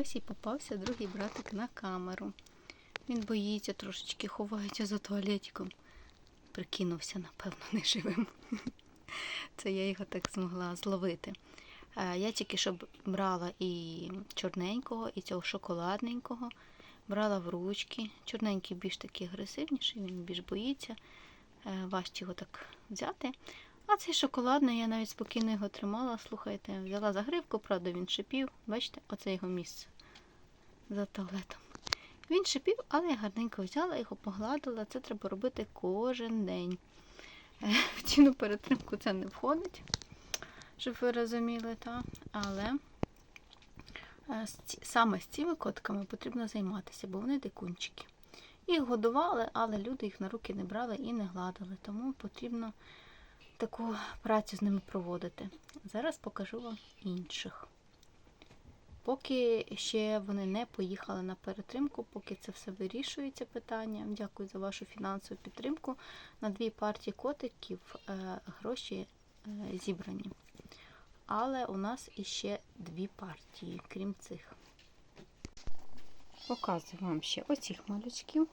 Ось і попався другий братик на камеру. Він боїться трошечки, ховається за туалетиком. Прикинувся, напевно, неживим. Це я його так змогла зловити. Е, Я тільки що брала і чорненького, і цього шоколадненького. Брала в ручки. Чорненький більш такий агресивніший, він більш боїться. Е, Важче його так взяти. А цей шоколадний, я навіть спокійно його тримала. Слухайте, взяла загривку, правда, він шипів. Бачите, оце його місце за туалетом. Він шипів, але я гарненько взяла, його погладила. Це треба робити кожен день. Е, В ціну перетримку це не входить, щоб ви розуміли, та? але е, саме з цими котками потрібно займатися, бо вони дикунчики. Їх годували, але люди їх на руки не брали і не гладили, тому потрібно таку працю з ними проводити. Зараз покажу вам інших. Поки ще вони не поїхали на перетримку, поки це все вирішується питання. Дякую за вашу фінансову підтримку. На дві партії котиків е, гроші е, зібрані. Але у нас іще дві партії, крім цих. Показую вам ще оцих малючків.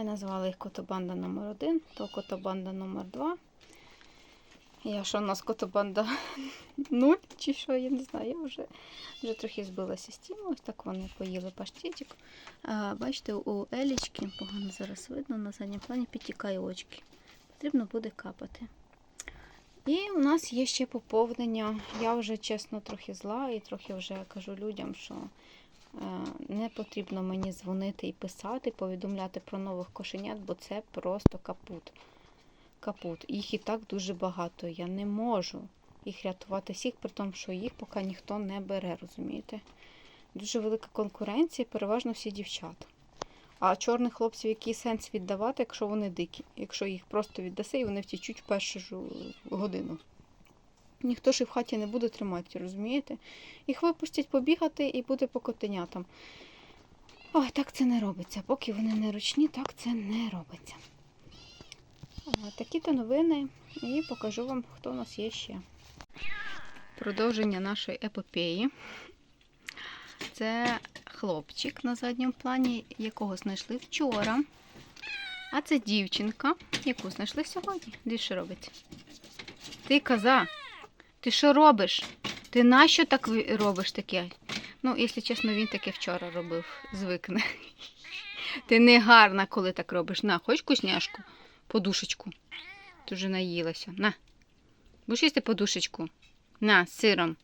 Я назвала їх котобанда номер 1 то котобанда номер 2 Я що у нас котобанда 0 чи що, я не знаю, я вже, вже трохи збилася з тім. Ось так вони поїли паштетик. А, бачите, у Елічки, погано зараз видно, на задньому плані підтікає очки. Потрібно буде капати. І у нас є ще поповнення. Я вже чесно трохи зла і трохи вже кажу людям, що не потрібно мені дзвонити і писати, повідомляти про нових кошенят, бо це просто капут. Капут. Їх і так дуже багато. Я не можу їх рятувати всіх, при тому, що їх поки ніхто не бере, розумієте? Дуже велика конкуренція, переважно всі дівчата. А чорних хлопців який сенс віддавати, якщо вони дикі, якщо їх просто віддаси і вони втічуть в першу ж годину. Ніхто ж і в хаті не буде тримати, розумієте? Їх випустять побігати і буде по котенятам. Ой, так це не робиться. Поки вони не ручні, так це не робиться. Такі-то новини і покажу вам, хто у нас є ще. Продовження нашої епопеї. Це хлопчик на задньому плані, якого знайшли вчора. А це дівчинка, яку знайшли сьогодні. Дивись, що робить. Ти коза, ти що робиш? Ти нащо так робиш таке? Ну, якщо чесно, він таке вчора робив, звикне. Ти не гарна, коли так робиш. На, хоч вкусняшку, подушечку. Ти вже наїлася. На. Будеш їсти подушечку? На, з сиром.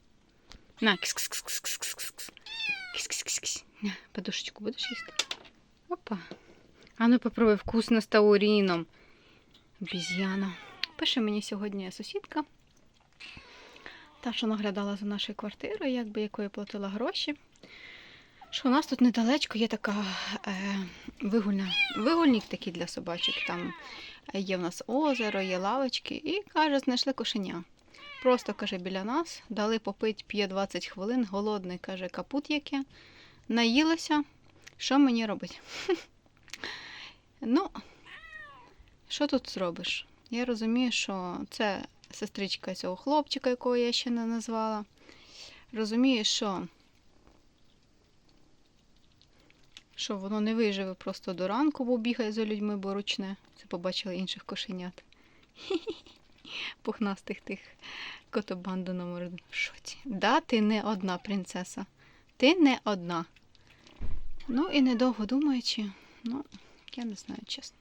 На, кс-кс-кс-кс-кс-кс. Кис-кис-кис-кис. На, Подушечку будеш їсти? Опа. А ну попробуй вкусно з тауріном. Обіз'яна. Пише мені сьогодні сусідка. Та, що наглядала за нашою квартирою, якби якої платила гроші. Що у нас тут недалечко є така е, вигульна, вигульник такий для собачок. Там є в нас озеро, є лавочки, і каже, знайшли кошеня. Просто каже, біля нас дали попити п'є 20 хвилин, голодний, каже, капут яке. Наїлося. Що мені робить? ну, що тут зробиш? Я розумію, що це сестричка цього хлопчика, якого я ще не назвала. Розумію, що, що воно не виживе просто до ранку, бо бігає за людьми, бо ручне. Це побачили інших кошенят. Пухнастих тих котобанду номер один. В шоці. Да, ти не одна принцеса. Ти не одна. Ну і недовго думаючи, ну, я не знаю, чесно.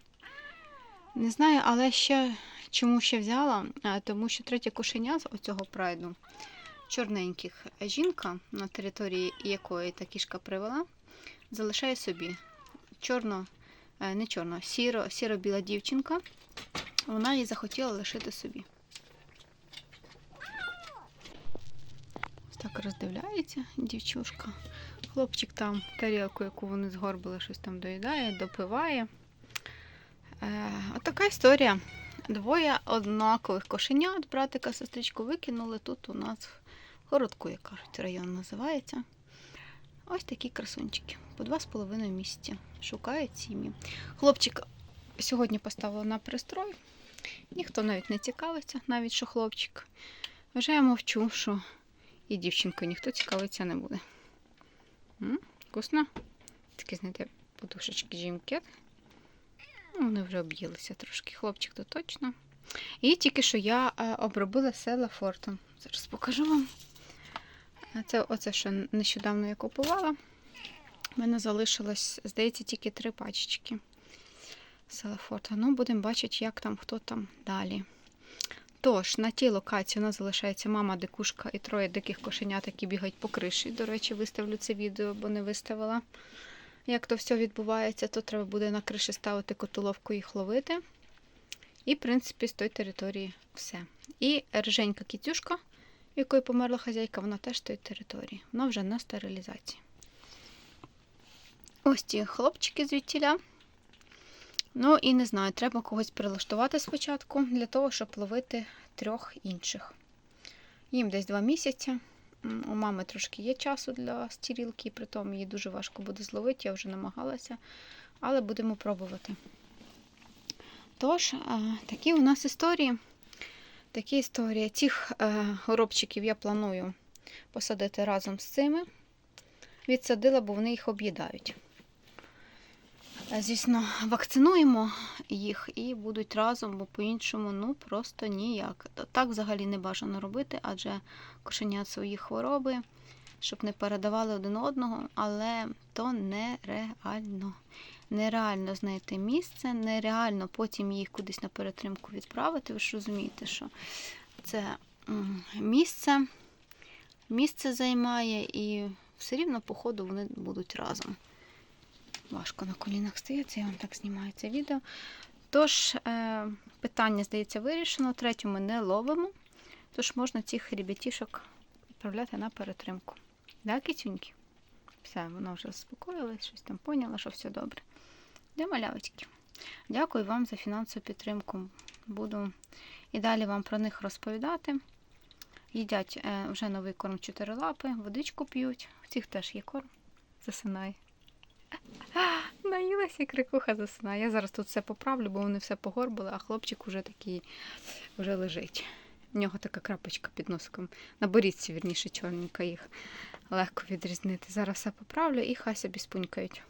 Не знаю, але ще чому ще взяла? Тому що третє кошеня з оцього прайду чорненьких жінка, на території якої та кішка привела, залишає собі чорно, е, не чорно, сіро, сіро-біла дівчинка. Вона її захотіла лишити собі. Ось так роздивляється дівчушка. Хлопчик там тарілку, яку вони згорбили, щось там доїдає, допиває. Е, отака історія. Двоє однакових кошенят, братика, сестричку викинули. Тут у нас в городку, як кажуть, район називається. Ось такі красунчики. По два з половиною місяці. Шукають сім'ї. Хлопчик сьогодні поставили на пристрой. Ніхто навіть не цікавиться, навіть що хлопчик. Вже я мовчу, що і дівчинкою ніхто цікавитися не буде. М, Вкусно? Такі, знаєте, подушечки жімкет. Ну, Вони вже об'їлися трошки. Хлопчик то точно. І тільки що я е, обробила села фортом. Зараз покажу вам. Це оце, що нещодавно я купувала. У мене залишилось, здається, тільки три пачечки Селафорта. Ну, будемо бачити, як там, хто там далі. Тож, на тій локації у нас залишається мама, дикушка і троє диких кошенят, які бігають по криші. До речі, виставлю це відео, бо не виставила. Як то все відбувається, то треба буде на криші ставити котоловку їх ловити. І, в принципі, з тої території все. І рженька кітюшка, якої померла хазяйка, вона теж з тої території. Вона вже на стерилізації. Ось ті хлопчики звідтіля. Ну і не знаю, треба когось прилаштувати спочатку для того, щоб ловити трьох інших. Їм десь два місяці. У мами трошки є часу для стірілки, при тому її дуже важко буде зловити, я вже намагалася, але будемо пробувати. Тож, е, такі у нас історії. Такі історії. Цих е, горобчиків я планую посадити разом з цими. Відсадила, бо вони їх об'їдають. Е, Звісно, вакцинуємо їх і будуть разом, бо по-іншому ну просто ніяк. Так взагалі не бажано робити, адже кошенят свої хвороби, щоб не передавали один одного, але то нереально. Нереально знайти місце, нереально потім їх кудись на перетримку відправити. Ви ж розумієте, що це місце, місце займає і все рівно, по ходу, вони будуть разом. Важко на колінах стояти, я вам так знімаю це відео. Тож, е, питання, здається, вирішено. Третю ми не ловимо. Тож можна цих ребятішок відправляти на перетримку. Да, кицюньки? Все, вона вже заспокоїлась, щось там поняла, що все добре. Де малявочки? Дякую вам за фінансову підтримку. Буду і далі вам про них розповідати. Їдять е, вже новий корм чотирилапи, водичку п'ють. У цих теж є корм. Засинає. Наїлася крикуха засинає. Я зараз тут все поправлю, бо вони все погорбили, а хлопчик уже такий вже лежить. У нього така крапочка під носиком. На борідці, вірніше, чорненька їх легко відрізнити. Зараз все поправлю і хай собі спунькають.